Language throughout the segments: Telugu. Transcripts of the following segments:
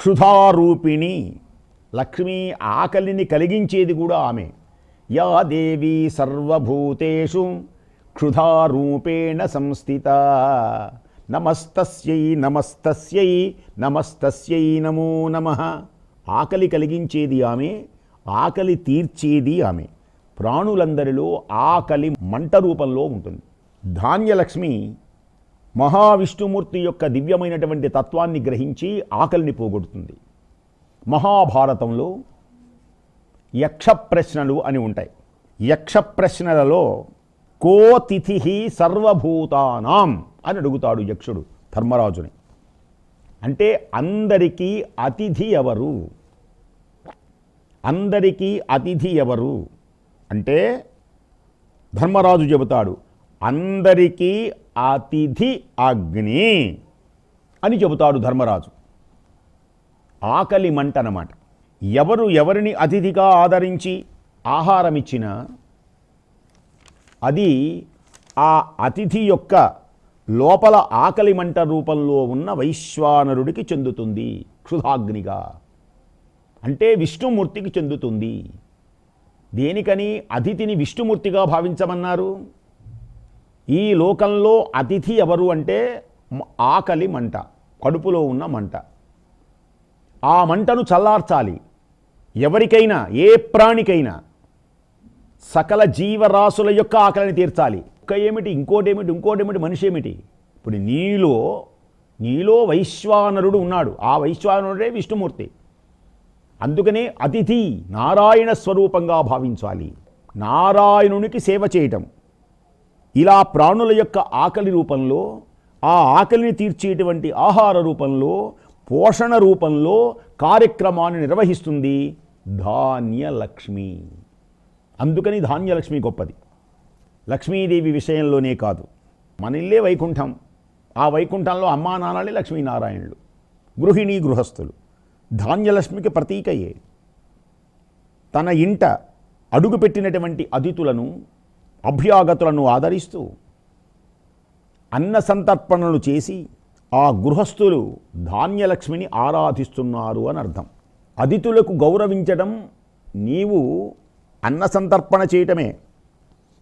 క్షుధారూపిణి లక్ష్మి ఆకలిని కలిగించేది కూడా ఆమె. యా దేవి సర్వభూతేషు క్షుధారూపేణ సంస్థిత. నమస్తస్యై నమస్తస్యై నమస్తస్యై నమో నమ. ఆకలి కలిగించేది ఆమె ఆకలి తీర్చేది ఆమె. ప్రాణులందరిలో ఆకలి మంట రూపంలో ఉంటుంది. ధాన్యలక్ష్మి మహావిష్ణుమూర్తి యొక్క దివ్యమైనటువంటి తత్వాన్ని గ్రహించి ఆకలిని పోగొడుతుంది. మహాభారతంలో యక్ష ప్రశ్నలు అని ఉంటాయి. యక్ష ప్రశ్నలలో కో తిథి సర్వభూతానాం అని అడుగుతాడు యక్షుడు ధర్మరాజుని. అంటే అందరికీ అతిథి ఎవరు? అందరికీ అతిథి ఎవరు? అంటే ధర్మరాజు చెబుతాడు అందరికీ అతిథి అగ్ని అని చెబుతాడు ధర్మరాజు. ఆకలి మంట అన్నమాట ఎవరు ఎవరిని అతిథిగా ఆదరించి ఆహారం ఇచ్చినా అది ఆ అతిథి యొక్క లోపల ఆకలి మంట రూపంలో ఉన్న వైశ్వానరుడికి చెందుతుంది క్షుధాగ్నిగా. అంటే విష్ణుమూర్తికి చెందుతుంది. దేనికని అతిథిని విష్ణుమూర్తిగా భావించమన్నారు? ఈ లోకంలో అతిథి ఎవరు అంటే ఆకలి మంట కడుపులో ఉన్న మంట. ఆ మంటను చల్లార్చాలి. ఎవరికైనా ఏ ప్రాణికైనా సకల జీవరాశుల యొక్క ఆకలిని తీర్చాలి. ఒక్క ఏమిటి ఇంకోటేమిటి ఇంకోటేమిటి మనిషి ఏమిటి? ఇప్పుడు నీలో నీలో వైశ్వానరుడు ఉన్నాడు. ఆ వైశ్వానరుడే విష్ణుమూర్తి. అందుకనే అతిథి నారాయణ స్వరూపంగా భావించాలి. నారాయణునికి సేవ చేయటం. ఇలా ప్రాణుల యొక్క ఆకలి రూపంలో ఆ ఆకలిని తీర్చేటువంటి ఆహార రూపంలో పోషణ రూపంలో కార్యక్రమాన్ని నిర్వహిస్తుంది ధాన్యలక్ష్మి. అందుకని ధాన్యలక్ష్మి గొప్పది. లక్ష్మీదేవి విషయంలోనే కాదు. మన ఇల్లే వైకుంఠం. ఆ వైకుంఠంలో అమ్మా నాన్నలే లక్ష్మీనారాయణులు గృహిణీ గృహస్థులు. ధాన్యలక్ష్మికి ప్రతీకయే. తన ఇంట అడుగుపెట్టినటువంటి అతిథులను అభ్యాగతులను ఆదరిస్తూ అన్న సంతర్పణలు చేసి ఆ గృహస్థులు ధాన్యలక్ష్మిని ఆరాధిస్తున్నారు అని అర్థం. అతిథులకు గౌరవించడం నీవు అన్న సంతర్పణ చేయటమే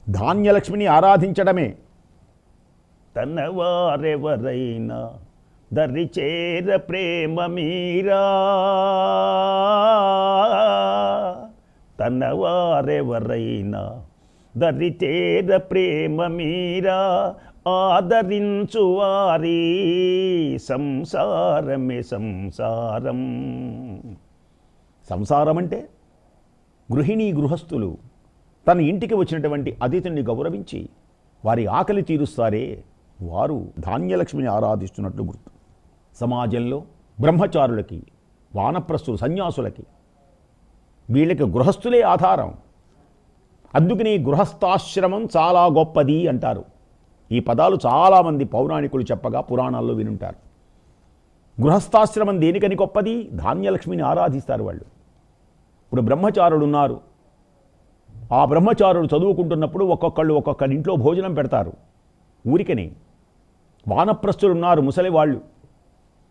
ధాన్యలక్ష్మిని ఆరాధించడమే. తనవారెవరైనా దరిచేర ప్రేమ మీరా? తనవారెవరైనా దరిచేర ప్రేమ మీరా ఆదరించు వారి సంసారమే సంసారం. సంసారం అంటే గృహిణీ గృహస్థులు తన ఇంటికి వచ్చినటువంటి అతిథిని గౌరవించి వారి ఆకలి తీరుస్తారే వారు ధాన్యలక్ష్మిని ఆరాధిస్తున్నట్లు గుర్తు. సమాజంలో బ్రహ్మచారులకి వానప్రస్తులు సన్యాసులకి వీళ్ళకి గృహస్థులే ఆధారం. అందుకని గృహస్థాశ్రమం చాలా గొప్పది అంటారు. ఈ పదాలు చాలామంది పౌరాణికులు చెప్పగా పురాణాల్లో వినుంటారు. గృహస్థాశ్రమం దేనికని గొప్పది? ధాన్యలక్ష్మిని ఆరాధిస్తారు వాళ్ళు. ఇప్పుడు బ్రహ్మచారుడు ఉన్నారు. ఆ బ్రహ్మచారుడు చదువుకుంటున్నప్పుడు ఒక్కొక్కళ్ళు ఒక్కొక్కరి ఇంట్లో భోజనం పెడతారు. ఊరికనే. వానప్రస్తులు ఉన్నారు ముసలి వాళ్ళు.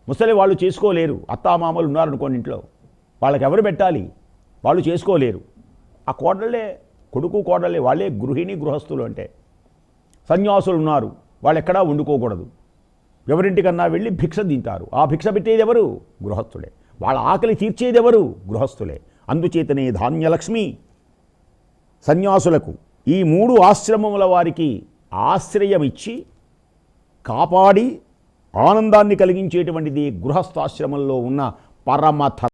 ముసలి వాళ్ళు చేసుకోలేరు. అత్తామామలు ఉన్నారు అనుకోండి ఇంట్లో. వాళ్ళకి ఎవరు పెట్టాలి? వాళ్ళు చేసుకోలేరు. ఆ కోడళ్ళే కొడుకు కోడళ్ళే వాళ్ళే గృహిణి గృహస్థులు అంటే. సన్యాసులు ఉన్నారు వాళ్ళు ఎక్కడా వండుకోకూడదు. ఎవరింటికన్నా వెళ్ళి భిక్ష దింటారు ఆ భిక్ష పెట్టేది ఎవరు? గృహస్థులే. వాళ్ళ ఆకలి తీర్చేది ఎవరు? గృహస్థులే. అందుచేతనే ధాన్యలక్ష్మి సన్యాసులకు ఈ మూడు ఆశ్రమముల వారికి ఆశ్రయం ఇచ్చి కాపాడి ఆనందాన్ని కలిగించేటువంటిది గృహస్థాశ్రమంలో ఉన్న పరమథ